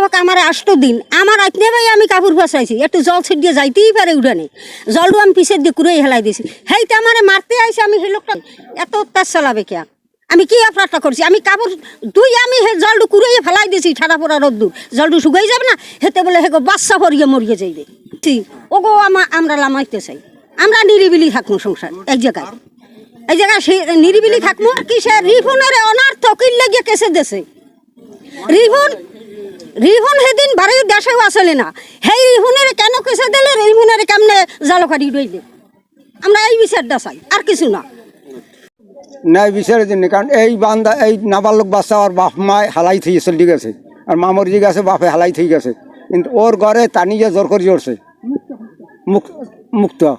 হোক আমার আষ্ট দিন। আমার আজনে ভাই আমি কাপড় ফাঁসাইছি একটু জল ছিটিয়ে যাইতেই পারে উঠানে। জলটা আমি পিছের দিয়ে কুড়ে হেলাই দিয়েছি হেইতে আমার মারতে আইসে আমি সেই লোকটা এত অত্যাচার চালাবে কে? আমি কি অপরাধটা করছি? আমি কাপড় দুই আমি হে জলটু কুড়িয়ে ফেলাই দিয়েছি ঠাডা পোড়া রোদ্দুর। জলটু শুকাই যাবে না? হেতে বলে হেগো বাচ্চা ভরিয়ে মরিয়ে যাইবে। ঠিক ওগো, আমা আমরা লামাইতে চাই। আমরা নিরিবিলি থাকব সংসার, এক জায়গায়। এই জায়গায় সে- নিরিবিলি থাকব কি সে রিফুনের অনার্থ কিনলে গিয়ে কেসে দেশে রিফুন রিফুন সেদিন বাড়ির দেশেও আসলে না। সেই রিফুনের কেন কেসে দিলে? রিফুনের কেমনে জালকারি রইলে আমরা এই বিচারটা চাই, আর কিছু না। ন্যায় বিচারের জন্য, কারণ এই বান্দা, এই নাবালক বাচ্চা আর বাপ মায় হালাই থেকে চলে গেছে আর মামর গেছে, বাপে হালাই থেকে গেছে। কিন্তু ওর ঘরে তা নিজে জোর করে জড়ছে মুক্ত।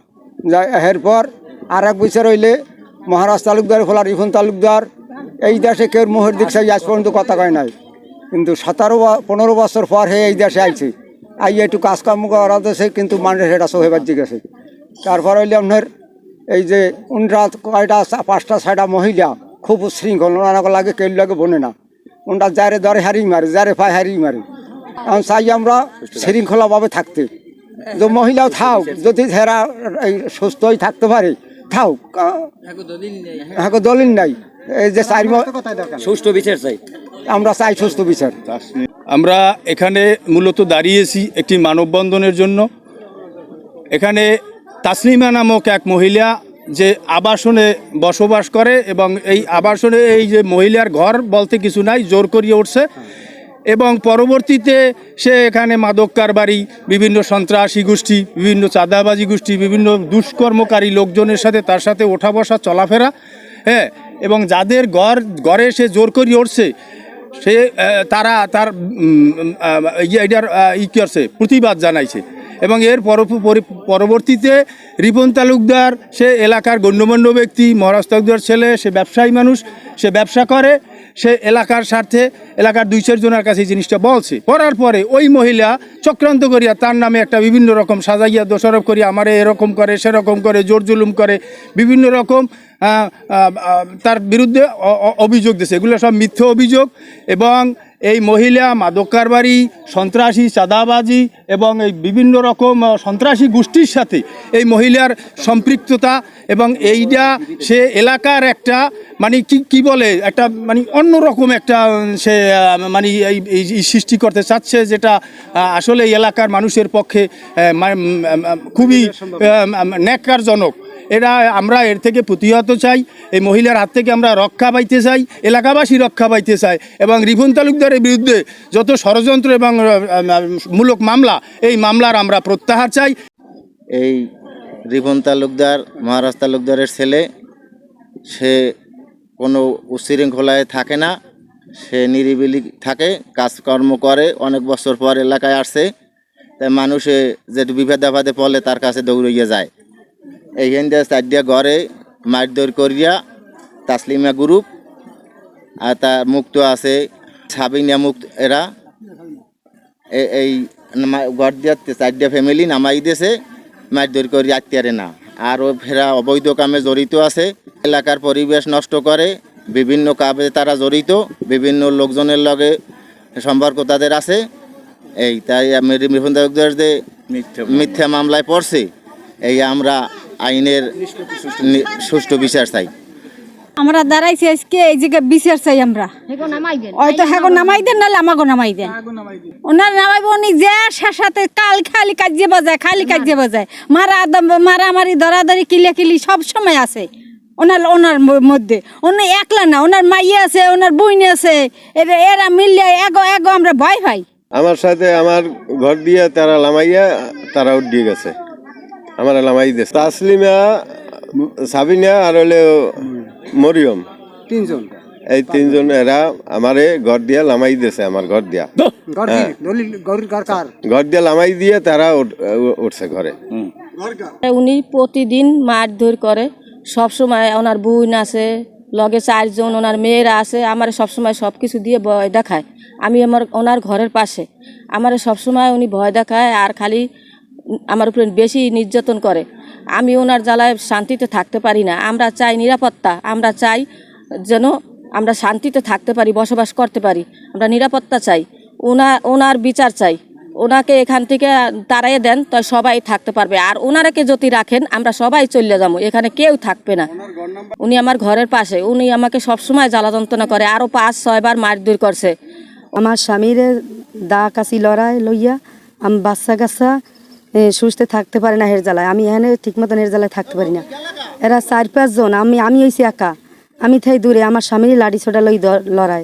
যা- এরপর আর এক বিচার হইলে মহারাজ তালুকদার, খোলা রিফুন তালুকদার, এই দেশে কেউ মোহর দিকছে আজ পর্যন্ত কথা কয় নাই। কিন্তু সতেরো বা- পনেরো বছর পর হে এই দেশে আইছে। আই একটু কাজকর্ম করা দেশে কিন্তু মানুষ সেটা সহে বাজ্যে গেছে তারপর হইলে আপনার এই যে উনরা কয়টা পাঁচটা ছয়টা মহিলা খুব উশৃঙ্খল ওনারা লাগে কেউ লাগে বনে না। ওনরা যারে দরে হারিয়ে মারে যারে পায় হারিয়ে মারে। এখন চাই আমরা শৃঙ্খলাভাবে থাকতে। যে মহিলাও থাক যদি হেরা এই সুস্থই থাকতে পারে থাক। হ্যাঁ দলিল নাই। এই যে চার ম- সুষ্ঠু বিচার চাই। আমরা চাই সুস্থ বিচার। আমরা এখানে মূলত দাঁড়িয়েছি একটি মানববন্ধনের জন্য। এখানে তাসলিমা নামক এক মহিলা যে আবাসনে বসবাস করে এবং এই আবাসনে এই যে মহিলার ঘর বলতে কিছু নাই জোর করিয়ে উঠছে। এবং পরবর্তীতে সে এখানে মাদক কারবারি বিভিন্ন সন্ত্রাসী গোষ্ঠী বিভিন্ন চাঁদাবাজি গোষ্ঠী বিভিন্ন দুষ্কর্মকারী লোকজনের সাথে তার সাথে ওঠা বসা চলাফেরা হ্যাঁ এবং যাদের ঘর ঘরে সে জোর করে উঠছে, সে তারা তার ইয়ে- এটার ই করছে, প্রতিবাদ জানাইছে। এবং এর পর- পরবর্তীতে রিপন তালুকদার, সে এলাকার গণ্যমান্য ব্যক্তি মহারাজ তালুকদার ছেলে, সে ব্যবসায়ী মানুষ, সে ব্যবসা করে সে এলাকার স্বার্থে এলাকার দুই চারজনের কাছে জিনিসটা বলছে। পড়ার পরে ওই মহিলা চক্রান্ত করিয়া তার নামে একটা বিভিন্ন রকম সাজাইয়া দোষারোপ করিয়া আমারে এরকম করে, সেরকম করে, জোর জুলুম করে, বিভিন্ন রকম তার বিরুদ্ধে অভিযোগ দিয়েছে এগুলো সব মিথ্যে অভিযোগ এবং এই মহিলা মাদক কারবারি সন্ত্রাসী, চাঁদাবাজি এবং এই বিভিন্ন রকম সন্ত্রাসী গোষ্ঠীর সাথে এই মহিলার সম্পৃক্ততা এবং এইটা সে এলাকার একটা মানে কি কি বলে, একটা মানে অন্যরকম একটা সে মানে এই সৃষ্টি করতে চাচ্ছে যেটা আসলে এলাকার মানুষের পক্ষে খুবই ন্যাক্কারজনক। এরা, আমরা এর থেকে প্রতিহত চাই, এই মহিলার হাত থেকে আমরা রক্ষা পাইতে চাই, এলাকাবাসী রক্ষা পাইতে চাই এবং রিফুন তালুকদারের বিরুদ্ধে যত ষড়যন্ত্র এবং মূলক মামলা, এই মামলার আমরা প্রত্যাহার চাই। এই রিপন তালুকদার, মহারাজ তালুকদারের ছেলে, সে কোনো উশৃঙ্খলায় থাকে না, সে নিরিবিলি থাকে, কাজকর্ম করে, অনেক বছর পর এলাকায় আসছে তাই মানুষে যেটু বিপদে আপদে পড়লে তার কাছে দৌড়িয়ে যায়। এইখান দিয়ে চারদিয়া ঘরে মারধর করিয়া তাসলিমা গ্রুপ আর তার মুক্ত আছে সাবিনিয়া মুক্ত এরা। এই ঘর দিয়া চারটা ফ্যামিলি নামাই দিয়েছে মারধর করি আত্মারে না। আরও ফেরা অবৈধ কামে জড়িত আছে এলাকার পরিবেশ নষ্ট করে বিভিন্ন কাজে তারা জড়িত বিভিন্ন লোকজনের লগে সম্পর্ক তাদের আছে। এই তাই আমি রিমিফুন যে মিথ্যা মামলায় পড়ছে এই আমরা আইনের সুষ্ঠু বিচার চাই। আমরা দাঁড়াইছি আজকে এই জায়গায় বিচার চাই আমরা। হয়তো হ্যাঁ নামাই দেন নাহলে আমাকে নামাই দেন। ওনার নামাইব উনি যে সাথে কাল খালি কাজিয়ে বাজায় খালি কাজিয়ে বাজায়। মারা আদম- মারামারি ধরাধরি কিলে কিলি সব সময় আছে। ওনার ওনার মধ্যে। উনি একলা না ওনার মাইয়ে আছে ওনার বইনে আছে। এরা এরা মিললে এগো এগো আমরা ভয় পাই। আমার সাথে আমার ঘর দিয়ে তারা লামাইয়া তারা উঠিয়ে গেছে। আমার লামাই দিয়েছে তাসলিমা সাবিনা আর হলে মরিয়ম। তিনজন। এই তিনজন এরা আমারে ঘর দিয়া লামাই দিয়েছে আমার ঘর দিয়া। ঘর দিয়া লামাই দিয়ে তারা উঠছে ঘরে। উনি প্রতিদিন মারধর করে। সব সময় ওনার বোন আছে লগে চারজন ওনার মেয়েরা আছে আমার সবসময় সব কিছু দিয়ে ভয় দেখায়। আমি আমার ওনার ঘরের পাশে। আমার সবসময় উনি ভয় দেখায় আর খালি আমার উপরে বেশি নির্যাতন করে। আমি ওনার জ্বালায় শান্তিতে থাকতে পারি না। আমরা চাই নিরাপত্তা। আমরা চাই যেন আমরা শান্তিতে থাকতে পারি, বসবাস করতে পারি। আমরা নিরাপত্তা চাই। ওনা, ওনার বিচার চাই। ওনাকে এখান থেকে তাড়াইয়ে দেন, তো সবাই থাকতে পারবে। আর ওনারাকে যদি রাখেন, আমরা সবাই চলে যাব। এখানে কেউ থাকবে না। উনি আমার ঘরের পাশে। উনি আমাকে সবসময় জ্বালা যন্ত্রণা করে। আরও পাঁচ ছয়বার মারধর করছে। আমার স্বামীর দা কাশি লড়াই লইয়া, আমি বাচ্চা কাচ্চা সুস্থ থাকতে পারে না হের জ্বালায়। আমি এখানে ঠিক মতন হের জ্বালায় থাকতে পারি না। এরা চার পাঁচজন, আমি আমি হয়েছি একা। আমি থাই দূরে, আমার স্বামীর লাঠি ছোটা লই লড়াই।